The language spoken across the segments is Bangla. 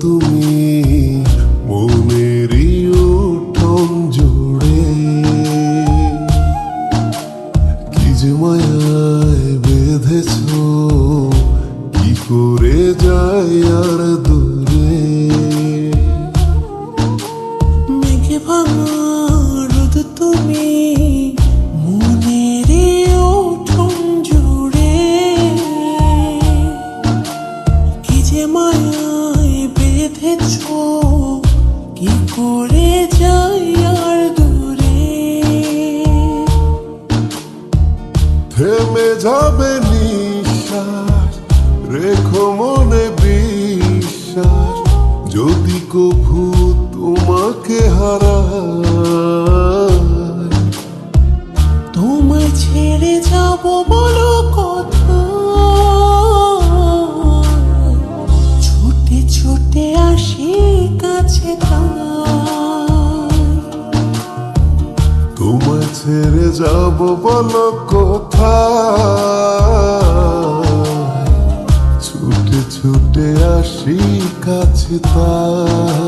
তুমি মনের উঠন জুড়ে। কি যে মায়ায় বেঁধেছ কি করে যায় আর দূরে? করে যাই আর দূরে। থেমে যাবে নিঃশ্বাস রেখো মনে বিশ্বাস যদি কভু তোমাকে হারায় তোমায় ছেড়ে যাব বলো কথা। ছুটে ছুটে আসি কাছে তাই ছেড়ে যাব বলো কথা ছুটে ছুটে আসি কাছে তাই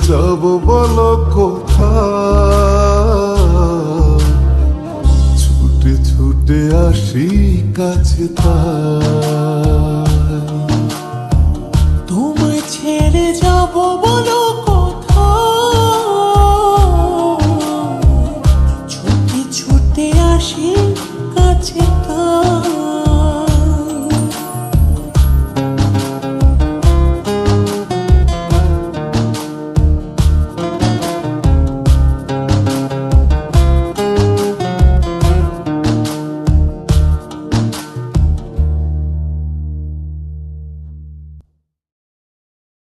যাব বলো কোথা ছুটে ছুটে আসি কাছে তাই